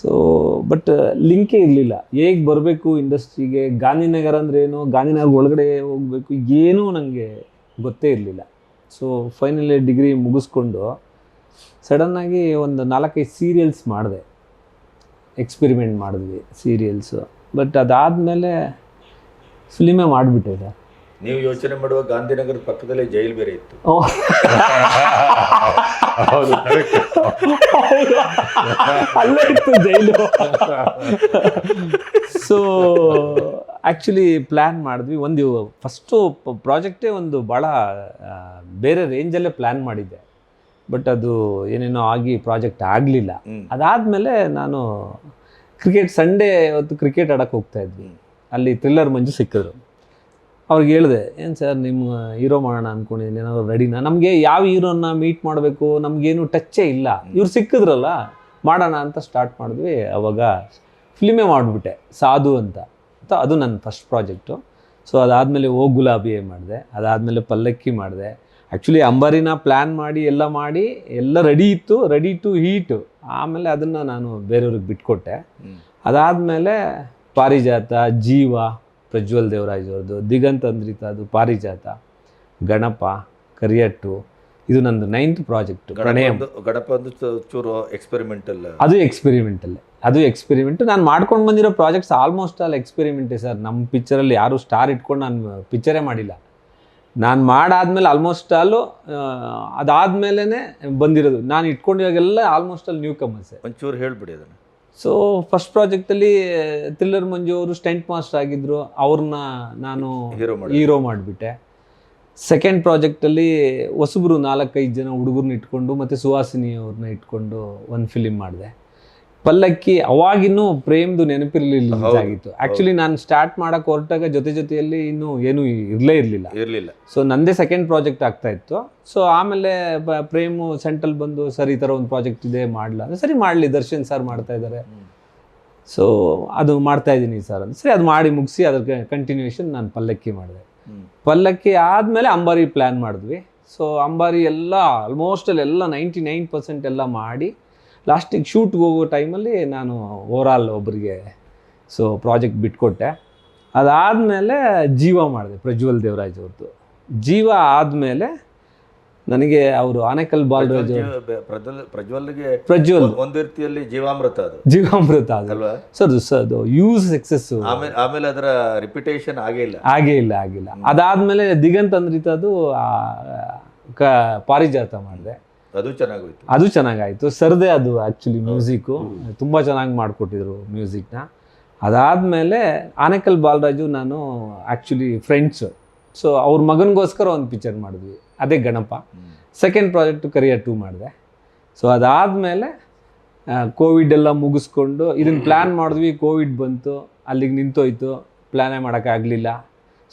ಸೊ ಬಟ್ ಲಿಂಕೇ ಇರಲಿಲ್ಲ. ಹೇಗೆ ಬರಬೇಕು ಇಂಡಸ್ಟ್ರಿಗೆ ಗಾಂಧಿನಗರ ಅಂದ್ರೆ ಏನು? ಗಾಂಧಿನಗರ ಒಳಗಡೆ ಹೋಗಬೇಕು? ಏನೂ ನನಗೆ ಗೊತ್ತೇ ಇರಲಿಲ್ಲ. ಸೊ ಫೈನಲ್ ಡಿಗ್ರಿ ಮುಗಿಸ್ಕೊಂಡು ಸಡನ್ನಾಗಿ ಒಂದು ನಾಲ್ಕೈದು ಸೀರಿಯಲ್ಸ್ ಮಾಡಿದೆ. ಎಕ್ಸ್ಪೆರಿಮೆಂಟ್ ಮಾಡಿದ್ವಿ ಸೀರಿಯಲ್ಸು ಬಟ್ ಅದಾದಮೇಲೆ ಫಿಲಿಮೇ ಮಾಡಿಬಿಟ್ಟಿದೆ. ಸರ್ ನೀವು ಯೋಚನೆ ಮಾಡುವ ಗಾಂಧಿನಗರದ ಪಕ್ಕದಲ್ಲೇ ಜೈಲು ಬೇರೆ ಇತ್ತು. ಹೌದು ಅಲ್ಲೇ ಇತ್ತು ಜೈಲು. ಸೊ ಆ್ಯಕ್ಚುಲಿ ಪ್ಲ್ಯಾನ್ ಮಾಡಿದ್ವಿ. ಒಂದು ಫಸ್ಟು ಪ್ರಾಜೆಕ್ಟೇ ಒಂದು ಭಾಳ ಬೇರೆ ರೇಂಜಲ್ಲೇ ಪ್ಲ್ಯಾನ್ ಮಾಡಿದ್ದೆ. ಬಟ್ ಅದು ಏನೇನೋ ಆಗಿ ಪ್ರಾಜೆಕ್ಟ್ ಆಗಲಿಲ್ಲ. ಅದಾದಮೇಲೆ ನಾನು ಕ್ರಿಕೆಟ್ ಸಂಡೇ ಹೊತ್ತು ಕ್ರಿಕೆಟ್ ಆಡೋಕ್ಕೆ ಹೋಗ್ತಾ ಇದ್ವಿ. ಅಲ್ಲಿ ಥ್ರಿಲ್ಲರ್ ಮಂಜು ಸಿಕ್ಕಿದ್ರು. ಅವ್ರಿಗೆ ಹೇಳಿದೆ ಏನು ಸರ್ ನಿಮ್ಮ ಹೀರೋ ಮಾಡೋಣ ಅಂದ್ಕೊಂಡಿದ್ದೀನಿ ಏನಾದ್ರು ರೆಡಿನಾ ನಮಗೆ ಯಾವ ಹೀರೋನ ಮೀಟ್ ಮಾಡಬೇಕು ನಮಗೇನು ಟಚ್ಚೇ ಇಲ್ಲ. ಇವ್ರು ಸಿಕ್ಕಿದ್ರಲ್ಲ ಮಾಡೋಣ ಅಂತ ಸ್ಟಾರ್ಟ್ ಮಾಡಿದ್ವಿ. ಅವಾಗ ಫಿಲ್ಮೇ ಮಾಡಿಬಿಟ್ಟೆ ಸಾಧು ಅಂತ. ಅಂತ ಅದು ನನ್ನ ಫಸ್ಟ್ ಪ್ರಾಜೆಕ್ಟು ಸೊ ಅದಾದಮೇಲೆ ಓ ಗುಲಾಬಿ ಮಾಡಿದೆ ಅದಾದಮೇಲೆ ಪಲ್ಲಕ್ಕಿ ಮಾಡಿದೆ. ಆ್ಯಕ್ಚುಲಿ ಅಂಬಾರಿನ ಪ್ಲ್ಯಾನ್ ಮಾಡಿ ಎಲ್ಲ ಮಾಡಿ ಎಲ್ಲ ರೆಡಿ ಇತ್ತು ರೆಡಿ ಟು ಹೀಟು ಆಮೇಲೆ ಅದನ್ನು ನಾನು ಬೇರೆಯವ್ರಿಗೆ ಬಿಟ್ಕೊಟ್ಟೆ. ಅದಾದಮೇಲೆ ಪಾರಿಜಾತ ಜೀವ ಪ್ರಜ್ವಲ್ ದೇವರಾಜ್ ಅವ್ರದ್ದು ದಿಗಂತ್ ಅಂದ್ರಿತ ಅದು ಪಾರಿಜಾತ ಗಣಪ ಕರಿಯಟ್ಟು. ಇದು ನಂದು ನೈನ್ತ್ ಪ್ರಾಜೆಕ್ಟ್ ಗಣಪ ಚೂರು ಎಕ್ಸ್ಪೆರಿಮೆಂಟಲ್ ಅದು ಎಕ್ಸ್ಪೆರಿಮೆಂಟಲ್ಲೇ ಅದು ಎಕ್ಸ್ಪೆರಿಮೆಂಟ್ ನಾನು ಮಾಡ್ಕೊಂಡು ಬಂದಿರೋ ಪ್ರಾಜೆಕ್ಟ್ಸ್ ಆಲ್ಮೋಸ್ಟ್ ಆಲ್ ಎಕ್ಸ್ಪೆರಿಮೆಂಟೇ ಸರ್. ನಮ್ಮ ಪಿಕ್ಚರಲ್ಲಿ ಯಾರು ಸ್ಟಾರ್ ಇಟ್ಕೊಂಡು ನಾನು ಪಿಕ್ಚರೇ ಮಾಡಿಲ್ಲ. ನಾನು ಮಾಡಾದ್ಮೇಲೆ ಆಲ್ಮೋಸ್ಟ್ ಆಲು ಅದಾದ್ಮೇಲೆ ಬಂದಿರೋದು. ನಾನು ಇಟ್ಕೊಂಡಿರೋಗೆಲ್ಲ ಆಲ್ಮೋಸ್ಟ್ ಆಲ್ ನ್ಯೂ ಕಮರ್ಸೆ ಒಂಚೂರು ಹೇಳ್ಬಿಡಿ ಅದನ್ನು. ಸೊ ಫಸ್ಟ್ ಪ್ರಾಜೆಕ್ಟಲ್ಲಿ ಥ್ರಿಲ್ಲರ್ ಮಂಜು ಅವರು ಸ್ಟೆಂಟ್ ಮಾಸ್ಟರ್ ಆಗಿದ್ದರು ಅವ್ರನ್ನ ನಾನು ಹೀರೋ ಹೀರೋ ಮಾಡಿಬಿಟ್ಟೆ. ಸೆಕೆಂಡ್ ಪ್ರಾಜೆಕ್ಟಲ್ಲಿ ಹೊಸಬ್ರು ನಾಲ್ಕೈದು ಜನ ಹುಡುಗರನ್ನ ಇಟ್ಕೊಂಡು ಮತ್ತು ಸುಹಾಸಿನಿ ಅವ್ರನ್ನ ಇಟ್ಕೊಂಡು ಒಂದು ಫಿಲಿಮ್ ಮಾಡಿದೆ. ಪಲ್ಲಕ್ಕಿ ಅವಾಗಿನ್ನೂ ಪ್ರೇಮ್ದು ನೆನಪಿರ್ಲಿಲ್ಲ ಆಗಿತ್ತು ಆಕ್ಚುಲಿ ನಾನು ಸ್ಟಾರ್ಟ್ ಮಾಡಕ್ಕೆ ಹೊರಟಾಗ ಜೊತೆ ಜೊತೆಯಲ್ಲಿ ಇನ್ನೂ ಏನು ಇರಲೇ ಇರಲಿಲ್ಲ. ಇರಲಿಲ್ಲ. ಸೊ ನಂದೇ ಸೆಕೆಂಡ್ ಪ್ರಾಜೆಕ್ಟ್ ಆಗ್ತಾ ಇತ್ತು. ಸೊ ಆಮೇಲೆ ಪ್ರೇಮ್ ಸೆಂಟ್ರಲ್ ಬಂದು ಸರ್ ಈ ಥರ ಒಂದು ಪ್ರಾಜೆಕ್ಟ್ ಇದೆ ಮಾಡಲ ಸರಿ ಮಾಡಲಿ ದರ್ಶನ್ ಸರ್ ಮಾಡ್ತಾ ಇದ್ದಾರೆ ಸೊ ಅದು ಮಾಡ್ತಾ ಇದ್ದೀನಿ ಸರ್ ಅಂತ. ಸರಿ ಅದು ಮಾಡಿ ಮುಗಿಸಿ ಅದ್ರ ಕಂಟಿನ್ಯೂಷನ್ ನಾನು ಪಲ್ಲಕ್ಕಿ ಮಾಡಿದೆ. ಪಲ್ಲಕ್ಕಿ ಆದಮೇಲೆ ಅಂಬಾರಿ ಪ್ಲ್ಯಾನ್ ಮಾಡಿದ್ವಿ. ಸೊ ಅಂಬಾರಿ ಎಲ್ಲ ಆಲ್ಮೋಸ್ಟ್ ಅಲ್ಲಿ ಎಲ್ಲ ನೈಂಟಿ ನೈನ್ ಪರ್ಸೆಂಟ್ ಎಲ್ಲ ಮಾಡಿ ಲಾಸ್ಟಿಗೆ ಶೂಟ್ಗೆ ಹೋಗೋ ಟೈಮಲ್ಲಿ ನಾನು ಓವರಾಲ್ ಒಬ್ಬರಿಗೆ ಸೊ ಪ್ರಾಜೆಕ್ಟ್ ಬಿಟ್ಕೊಟ್ಟೆ. ಅದಾದಮೇಲೆ ಜೀವ ಮಾಡಿದೆ ಪ್ರಜ್ವಲ್ ದೇವರಾಜ್ ಅವ್ರದ್ದು ಜೀವ ಆದಮೇಲೆ ನನಗೆ ಅವರು ಆನೆಕಲ್ ಬಾಲರಾಜ್ ಪ್ರಜ್ವಲ್ ಪ್ರಜ್ವಲ್ಗೆ ಪ್ರಜ್ವಲ್. ಒಂದ್- ರೀತಿಯಲ್ಲಿ ಜೀವಾಮೃತ ಅದು. ಜೀವಾಮೃತ ಅದು. ಅಲ್ವಾ? ಸರ್ ಅದು ಯೂಸ್ ಸಕ್ಸಸ್ ಆಮೇಲೆ ಆಮೇಲೆ ಅದರ ರಿಪಿಟೇಷನ್ ಆಗೇ ಇಲ್ಲ. ಆಗೇ ಇಲ್ಲ ಆಗಿಲ್ಲ ಅದಾದಮೇಲೆ ದಿಗಂತ್ ಅಂದ್ರಿತ ಅದು ಕ ಪಾರಿಜಾತ ಮಾಡಿದೆ. ಅದು ಚೆನ್ನಾಗೋಯ್ತು. ಅದು ಚೆನ್ನಾಗಾಯಿತು. ಸರ್ದೆ ಅದು ಆ್ಯಕ್ಚುಲಿ ಮ್ಯೂಸಿಕ್ಕು ತುಂಬ ಚೆನ್ನಾಗಿ ಮಾಡಿಕೊಟ್ಟಿದ್ರು ಮ್ಯೂಸಿಕ್ನ ಅದಾದಮೇಲೆ ಆನೇಕಲ್ ಬಾಲರಾಜು ನಾನು ಆ್ಯಕ್ಚುಲಿ ಫ್ರೆಂಡ್ಸು ಸೊ ಅವ್ರ ಮಗನಿಗೋಸ್ಕರ ಒಂದು ಪಿಕ್ಚರ್ ಮಾಡಿದ್ವಿ. ಅದೇ Ganapa. Second project career two ಮಾಡಿದೆ. ಸೊ ಅದಾದಮೇಲೆ ಕೋವಿಡ್ ಎಲ್ಲ ಮುಗಿಸ್ಕೊಂಡು ಇದನ್ನು ಪ್ಲ್ಯಾನ್ ಮಾಡಿದ್ವಿ. ಕೋವಿಡ್ ಬಂತು ಅಲ್ಲಿಗೆ ನಿಂತೋಯ್ತು. ಪ್ಲ್ಯಾನೇ ಮಾಡೋಕ್ಕಾಗಲಿಲ್ಲ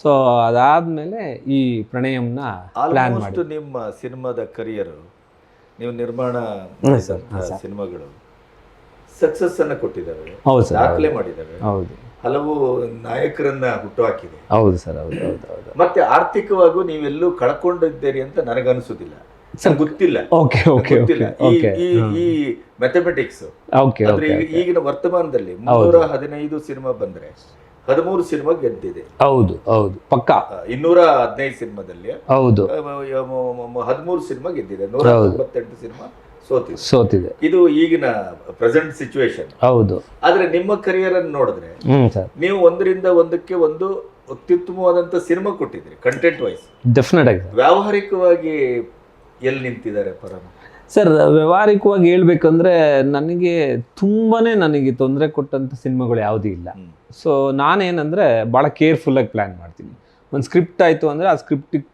ಸೊ ಅದಾದಮೇಲೆ ಈ ಪ್ರಣಯಂನ ಪ್ಲ್ಯಾನ್ ಮಾಡಿ ನಿಮ್ಮ ಸಿನಿಮಾದ ಕರಿಯರ್ ನೀವು ನಿರ್ಮಾಣ ಸರ್. ಸಿನಿಮಾಗಳು ಸಕ್ಸಸ್ ಅನ್ನ ಕೊಟ್ಟಿದ್ದಾವೆ ಹೌದು ಸರ್ ದಾಖಲೆ ಮಾಡಿದ್ದಾವೆ. ಹೌದು. ಹಲವು ನಾಯಕರನ್ನ ಹುಟ್ಟುಹಾಕಿದೆ ಹೌದು ಸರ್ ಹೌದು ಹೌದು ಹೌದು. ಮತ್ತೆ ಆರ್ಥಿಕವಾಗೂ ನೀವೆಲ್ಲೂ ಕಳ್ಕೊಂಡಿದ್ದೀರಿ ಅಂತ ನನಗನ್ಸುದಿಲ್ಲ. ಸರ್ ಗೊತ್ತಿಲ್ಲ. ಓಕೆ ಓಕೆ ಗೊತ್ತಿಲ್ಲ. ಈ- ಈ ಮ್ಯಾಥಮೆಟಿಕ್ಸ್ ಓಕೆ ಅಂದ್ರೆ ಈಗ- ಈಗಿನ ವರ್ತಮಾನದಲ್ಲಿ ಮುನ್ನೂರ ಹದಿನೈದು ಸಿನಿಮಾ ಬಂದ್ರೆ ಹದಿಮೂರು ಸಿನಿಮಾ ಗೆದ್ದಿದೆ. ಹೌದು ಹೌದು. ಪಕ್ಕ? ಇನ್ನೂರ ಹದಿನೈದು ಸಿನಿಮಾದಲ್ಲಿ ಹೌದು. ಹದಿಮೂರು ಸಿನಿಮಾ ಗೆದ್ದಿದೆ. ನೂರ. ತೊಂಬತ್ತೆಂಟು ಸಿನಿಮಾ ಸೋತಿದೆ. ಸೋತಿದೆ. ಇದು ಈಗಿನ ಪ್ರೆಸೆಂಟ್ ಸಿಚುವೇಶನ್ ಹೌದು. ಆದ್ರೆ ನಿಮ್ಮ ಕರಿಯರ್ ಅನ್ನು ನೋಡಿದ್ರೆ ನೀವು ಒಂದರಿಂದ ಒಂದಕ್ಕೆ ಒಂದು ಅತ್ಯುತ್ತಮವಾದಂತ ಸಿನಿಮಾ ಕೊಟ್ಟಿದ್ರಿ ಕಂಟೆಂಟ್ ವೈಸ್ ಡೆಫಿನೆಟ್ ಆಗಿ ವ್ಯಾವಹಾರಿಕವಾಗಿ ಎಲ್ಲಿ ನಿಂತಿದ್ದಾರೆ ಪರಮ? ಸರ್ ವ್ಯವಹಾರಿಕವಾಗಿ ಹೇಳ್ಬೇಕಂದ್ರೆ ನನಗೆ ತುಂಬಾ ನನಗೆ ತೊಂದರೆ ಕೊಟ್ಟಂಥ ಸಿನಿಮಾಗಳು ಯಾವುದೂ ಇಲ್ಲ. ಸೊ ನಾನೇನಂದರೆ ಭಾಳ ಕೇರ್ಫುಲ್ಲಾಗಿ ಪ್ಲ್ಯಾನ್ ಮಾಡ್ತೀನಿ. ಒಂದು ಸ್ಕ್ರಿಪ್ಟ್ ಆಯಿತು ಅಂದರೆ ಆ ಸ್ಕ್ರಿಪ್ಟಿಗೆ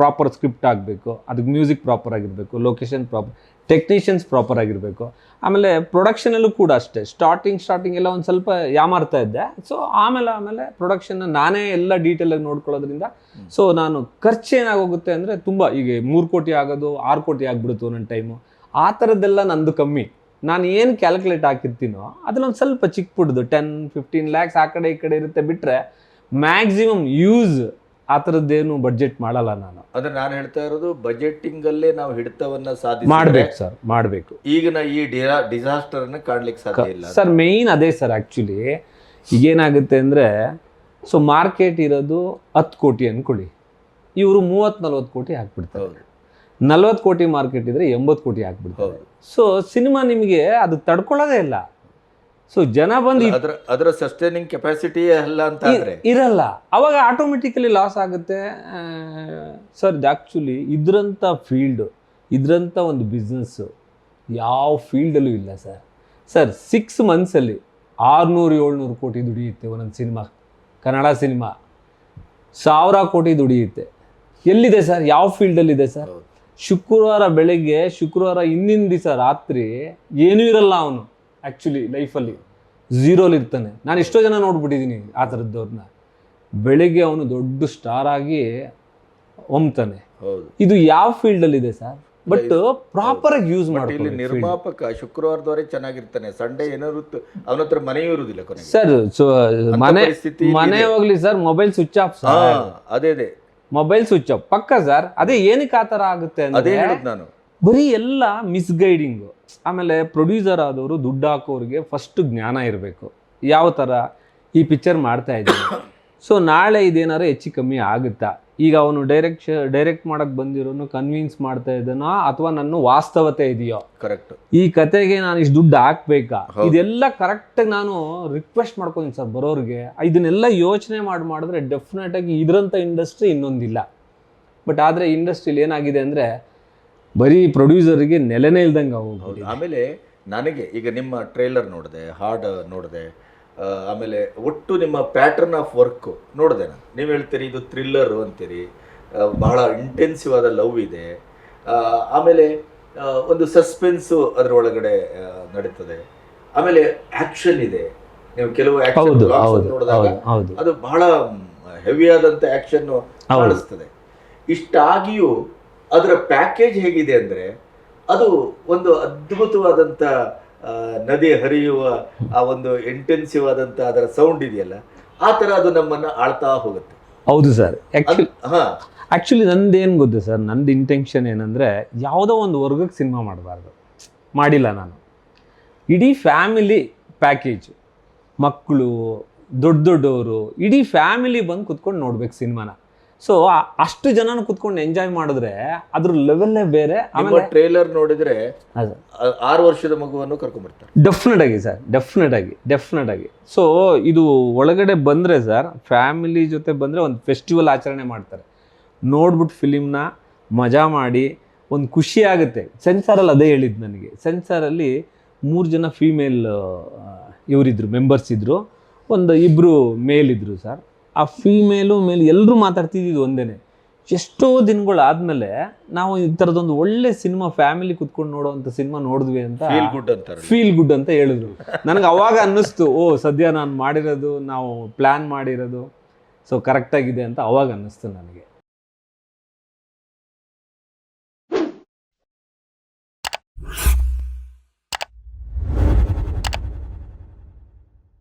ಪ್ರಾಪರ್ ಸ್ಕ್ರಿಪ್ಟ್ ಆಗಬೇಕು ಅದಕ್ಕೆ ಮ್ಯೂಸಿಕ್ ಪ್ರಾಪರ್ ಆಗಿರಬೇಕು ಲೊಕೇಶನ್ ಪ್ರಾಪರ್ ಟೆಕ್ನಿಷಿಯನ್ಸ್ ಪ್ರಾಪರ್ ಆಗಿರಬೇಕು. ಆಮೇಲೆ ಪ್ರೊಡಕ್ಷನಲ್ಲೂ ಕೂಡ ಅಷ್ಟೇ. ಸ್ಟಾರ್ಟಿಂಗ್ ಸ್ಟಾರ್ಟಿಂಗ್ ಎಲ್ಲ ಒಂದು ಸ್ವಲ್ಪ ಯಾಮಾರ್ತಾ ಇದ್ದೆ. ಸೊ ಆಮೇಲೆ ಆಮೇಲೆ ಪ್ರೊಡಕ್ಷನ್ ನಾನೇ ಎಲ್ಲ ಡೀಟೇಲಾಗಿ ನೋಡ್ಕೊಳ್ಳೋದ್ರಿಂದ ಸೊ ನಾನು ಖರ್ಚು ಏನಾಗೋಗುತ್ತೆ ಅಂದರೆ ತುಂಬ ಈಗ ಮೂರು ಕೋಟಿ ಆಗೋದು ಆರು ಕೋಟಿ ಆಗಿಬಿಡುತ್ತೆ ಒಂದೊಂದು ಟೈಮು ಆ ಥರದ್ದೆಲ್ಲ ನಂದು ಕಮ್ಮಿ. ನಾನು ಏನು ಕ್ಯಾಲ್ಕುಲೇಟ್ ಹಾಕಿರ್ತೀನೋ ಅದನ್ನೊಂದು ಸ್ವಲ್ಪ ಚಿಕ್ಕ ಪುಡ್ದು ಟೆನ್ ಫಿಫ್ಟೀನ್ ಲ್ಯಾಕ್ಸ್ ಆ ಕಡೆ ಈ ಕಡೆ ಇರುತ್ತೆ ಬಿಟ್ಟರೆ ಮ್ಯಾಕ್ಸಿಮಮ್ ಯೂಸ್ ಆ ಥರದ್ದೇನು ಬಜೆಟ್ ಮಾಡಲ್ಲ ನಾನು. ಅಂದ್ರೆ ನಾನು ಹೇಳ್ತಾ ಇರೋದು ಬಜೆಟಿಂಗ್ ಅಲ್ಲೇ ನಾವು ಹಿಡಿತವನ್ನ ಸಾಧಿಸಿ ಮಾಡ್ಬೇಕು ಸರ್ ಮಾಡಬೇಕು. ಈಗಿನ ಈ ಡಿಸಾಸ್ಟರ್ ಅನ್ನ ಕಾಣ್ಲಿಕ್ಕೆ ಸಾಧ್ಯ ಇಲ್ಲ ಸರ್ ಮೇಯ್ನ್ ಅದೇ ಸರ್ ಆ್ಯಕ್ಚುಲಿ ಈಗೇನಾಗುತ್ತೆ ಅಂದರೆ ಸೊ ಮಾರ್ಕೆಟ್ ಇರೋದು ಹತ್ತು ಕೋಟಿ ಅಂದ್ಕೊಳ್ಳಿ ಇವರು ಮೂವತ್ತು ನಲ್ವತ್ತು ಕೋಟಿ ಹಾಕ್ಬಿಡ್ತಾರೆ. ನಲ್ವತ್ತು ಕೋಟಿ ಮಾರ್ಕೆಟ್ ಇದ್ರೆ ಎಂಬತ್ತು ಕೋಟಿ ಹಾಕ್ಬಿಡ್ತಾರೆ. ಸೊ ಸಿನಿಮಾ ನಿಮಗೆ ಅದು ತಡ್ಕೊಳ್ಳೋದೇ ಇಲ್ಲ. ಸೊ ಜನ ಬಂದು ಅದರ ಅದರ ಸಸ್ಟೈನಿಂಗ್ ಕೆಪಾಸಿಟಿ ಅಲ್ಲ ಅಂತ ಇರಲ್ಲ. ಅವಾಗ ಆಟೋಮೆಟಿಕಲಿ ಲಾಸ್ ಆಗುತ್ತೆ. ಸರ್ ಆ್ಯಕ್ಚುಲಿ ಇದ್ರಂಥ ಫೀಲ್ಡು ಇದ್ರಂಥ ಒಂದು ಬಿಸ್ನೆಸ್ಸು ಯಾವ ಫೀಲ್ಡಲ್ಲೂ ಇಲ್ಲ ಸರ್. ಸರ್ ಸಿಕ್ಸ್ ಮಂತ್ಸಲ್ಲಿ ಆರುನೂರು ಏಳ್ನೂರು ಕೋಟಿ ದುಡಿಯುತ್ತೆ ಒಂದೊಂದು ಸಿನಿಮಾ. ಕನ್ನಡ ಸಿನಿಮಾ. ಸಾವಿರ ಕೋಟಿ ದುಡಿಯುತ್ತೆ. ಎಲ್ಲಿದೆ ಸರ್? ಯಾವ ಫೀಲ್ಡಲ್ಲಿದೆ ಸರ್? ಶುಕ್ರವಾರ ಬೆಳಗ್ಗೆ ಶುಕ್ರವಾರ ಹಿಂದಿನ ದಿವಸ ರಾತ್ರಿ ಏನೂ ಇರಲ್ಲ ಅವನು. ಆ್ಯಕ್ಚುಲಿ ಲೈಫಲ್ಲಿ ಝೀರೋಲಿ ಇರ್ತಾನೆ. ನಾನು ಎಷ್ಟೋ ಜನ ನೋಡ್ಬಿಟ್ಟಿದ್ದೀನಿ ಆ ಥರದ್ದವ್ರನ್ನ ಬೆಳಿಗ್ಗೆ ಅವನು ದೊಡ್ಡ ಸ್ಟಾರ್ ಆಗಿ ಹೊಮ್ತಾನೆ ಹೌದು. ಇದು ಯಾವ ಫೀಲ್ಡಲ್ಲಿದೆ ಸರ್ ಬಟ್ ಪ್ರಾಪರ್ ಆಗಿ ಯೂಸ್ ಮಾಡಿ ಇಲ್ಲಿ ನಿರ್ಮಾಪಕ ಶುಕ್ರವಾರದವರೆ ಚೆನ್ನಾಗಿರ್ತಾನೆ. ಸಂಡೇ ಏನಾದ್ರು ಅವನ ಹತ್ರ ಮನೆಯೂ ಇರುವುದಿಲ್ಲ ಸರ್ ಸೊ ಮನೆ ಮನೆ ಹೋಗ್ಲಿ sir mobile switch off sir ಅದೇ ಅದೇ. ಮೊಬೈಲ್ ಸ್ವಿಚ್ ಆಫ್ ಪಕ್ಕ ಸರ್ ಅದೇ ಏನಕ್ಕೆ ಆ ಥರ ಆಗುತ್ತೆ ಅದೇ ಹೇಳಿದ್ ನಾನು. ಬರೀ ಎಲ್ಲ ಮಿಸ್ಗೈಡಿಂಗು ಆಮೇಲೆ ಪ್ರೊಡ್ಯೂಸರ್ ಆದವರು ದುಡ್ಡು ಹಾಕೋರಿಗೆ ಫಸ್ಟ್ ಜ್ಞಾನ ಇರಬೇಕು. ಯಾವ ಥರ ಈ ಪಿಕ್ಚರ್ ಮಾಡ್ತಾ ಇದ್ದೀನಿ. ಸೊ ನಾಳೆ ಇದೇನಾರು ಹೆಚ್ಚು ಕಮ್ಮಿ ಆಗುತ್ತಾ? ಈಗ ಅವನು ಡೈರೆಕ್ಟ್ ಡೈರೆಕ್ಟ್ ಮಾಡಕ್ಕೆ ಬಂದಿರೋನು ಕನ್ವಿನ್ಸ್ ಮಾಡ್ತಾ ಇದ್ದಾನೋ? ಅಥವಾ ನನ್ನ ವಾಸ್ತವತೆ ಇದೆಯೋ? ಕರೆಕ್ಟ್ ಈ ಕತೆಗೆ ನಾನು ಇಷ್ಟು ದುಡ್ಡು ಹಾಕ್ಬೇಕಾ? ಇದೆಲ್ಲ ಕರೆಕ್ಟ್ ನಾನು ರಿಕ್ವೆಸ್ಟ್ ಮಾಡ್ಕೊತೀನಿ ಸರ್ ಬರೋರಿಗೆ. ಇದನ್ನೆಲ್ಲ ಯೋಚನೆ ಮಾಡಿ ಮಾಡಿದ್ರೆ ಡೆಫಿನೆಟ್ ಆಗಿ ಇದರಂಥ ಇಂಡಸ್ಟ್ರಿ ಇನ್ನೊಂದಿಲ್ಲ. ಬಟ್ ಆದರೆ ಇಂಡಸ್ಟ್ರಿಲಿ ಏನಾಗಿದೆ ಅಂದರೆ ಬರೀ ಪ್ರೊಡ್ಯೂಸರ್ಗೆ ನೆಲೆನೇ ಇಲ್ದಂಗೆ ಹೋಗ್ಬೋದು ಆಮೇಲೆ ನನಗೆ ಈಗ ನಿಮ್ಮ ಟ್ರೈಲರ್ ನೋಡಿದೆ ಹಾಡ್ ನೋಡಿದೆ ಆಮೇಲೆ ಒಟ್ಟು ನಿಮ್ಮ ಪ್ಯಾಟರ್ನ್ ಆಫ್ ವರ್ಕ್ ನೋಡಿದೆ ನಾನು. ನೀವು ಹೇಳ್ತೀರಿ ಇದು ಥ್ರಿಲ್ಲರು ಅಂತೀರಿ ಬಹಳ ಇಂಟೆನ್ಸಿವ್ ಆದ ಲವ್ ಇದೆ ಆಮೇಲೆ ಒಂದು ಸಸ್ಪೆನ್ಸು ಅದರ ಒಳಗಡೆ ನಡೀತದೆ. ಆಮೇಲೆ ಆಕ್ಷನ್ ಇದೆ. ನೀವು ಕೆಲವು ನೋಡಿದಾಗ ಅದು ಬಹಳ ಹೆವಿ ಆದಂತ ಆಕ್ಷನ್ ಕಾಣಿಸ್ತದೆ. ಇಷ್ಟಾಗಿಯೂ ಅದರ ಪ್ಯಾಕೇಜ್ ಹೇಗಿದೆ ಅಂದರೆ ಅದು ಒಂದು ಅದ್ಭುತವಾದಂಥ ನದಿ ಹರಿಯುವ ಆ ಒಂದು ಇಂಟೆನ್ಸಿವ್ ಆದಂಥ ಅದರ ಸೌಂಡ್ ಇದೆಯಲ್ಲ ಆ ಥರ ಅದು ನಮ್ಮನ್ನು ಆಳ್ತಾ ಹೋಗುತ್ತೆ. ಹೌದು ಸರ್. ಹಾ. ಆ್ಯಕ್ಚುಲಿ ನಂದೇನು ಗೊತ್ತು ಸರ್ ನಂದು ಇಂಟೆನ್ಷನ್ ಏನಂದರೆ ಯಾವುದೋ ಒಂದು ವರ್ಗಕ್ಕೆ ಸಿನಿಮಾ ಮಾಡಬಾರ್ದು. ಮಾಡಿಲ್ಲ ನಾನು. ಇಡೀ ಫ್ಯಾಮಿಲಿ ಪ್ಯಾಕೇಜ್ ಮಕ್ಕಳು ದೊಡ್ಡ ದೊಡ್ಡವರು ಇಡೀ ಫ್ಯಾಮಿಲಿ ಬಂದು ಕುತ್ಕೊಂಡು ನೋಡ್ಬೇಕು ಸಿನಿಮಾನ ಸೊ ಅಷ್ಟು ಜನನ ಕುತ್ಕೊಂಡು ಎಂಜಾಯ್ ಮಾಡಿದ್ರೆ ಅದ್ರ ಲೆವೆಲ್ಲೇ ಬೇರೆ ಆಮೇಲೆ ಟ್ರೇಲರ್ ನೋಡಿದ್ರೆ ಆರು ವರ್ಷದ ಮಗುವನ್ನು ಕರ್ಕೊಂಡ್ಬರ್ತಾರೆ. ಡೆಫಿನೆಟ್ ಆಗಿ ಸರ್ ಡೆಫಿನೆಟ್ ಆಗಿ ಡೆಫಿನೆಟ್ ಆಗಿ ಸೊ ಇದು ಒಳಗಡೆ ಬಂದರೆ ಸರ್ ಫ್ಯಾಮಿಲಿ ಜೊತೆ ಬಂದರೆ ಒಂದು ಫೆಸ್ಟಿವಲ್ ಆಚರಣೆ ಮಾಡ್ತಾರೆ. ನೋಡ್ಬಿಟ್ಟು ಫಿಲಿಮ್ನ ಮಜಾ ಮಾಡಿ ಒಂದು ಖುಷಿ ಆಗುತ್ತೆ. ಸೆನ್ಸಾರಲ್ಲಿ ಅದೇ ಹೇಳಿದ್ದು ನನಗೆ. ಸೆನ್ಸಾರಲ್ಲಿ ಮೂರು ಜನ ಫೀಮೇಲ್ ಇವರಿದ್ರು ಮೆಂಬರ್ಸ್ ಇದ್ದರು ಒಂದು ಇಬ್ಬರು ಮೇಲ್ ಇದ್ದರು ಸರ್ ಆ ಫೀಮೇಲು ಮೇಲ್ ಎಲ್ಲರೂ ಮಾತಾಡ್ತಿದ್ದು ಒಂದೇ ಎಷ್ಟೋ ದಿನಗಳಾದ್ಮೇಲೆ ನಾವು ಈ ಥರದೊಂದು ಒಳ್ಳೆ ಸಿನಿಮಾ ಫ್ಯಾಮಿಲಿ ಕುತ್ಕೊಂಡು ನೋಡೋವಂಥ ಸಿನಿಮಾ ನೋಡಿದ್ವಿ ಅಂತ ಫೀಲ್ ಗುಡ್ ಅಂತಾರೆ ಫೀಲ್ ಗುಡ್ ಅಂತ ಹೇಳಿದ್ರು. ನನಗೆ ಅವಾಗ ಅನ್ನಿಸ್ತು ಓ ಸದ್ಯ ನಾನು ಮಾಡಿರೋದು ನಾವು ಪ್ಲ್ಯಾನ್ ಮಾಡಿರೋದು ಸೊ ಕರೆಕ್ಟಾಗಿದೆ ಅಂತ ಅವಾಗ ಅನ್ನಿಸ್ತು ನನಗೆ.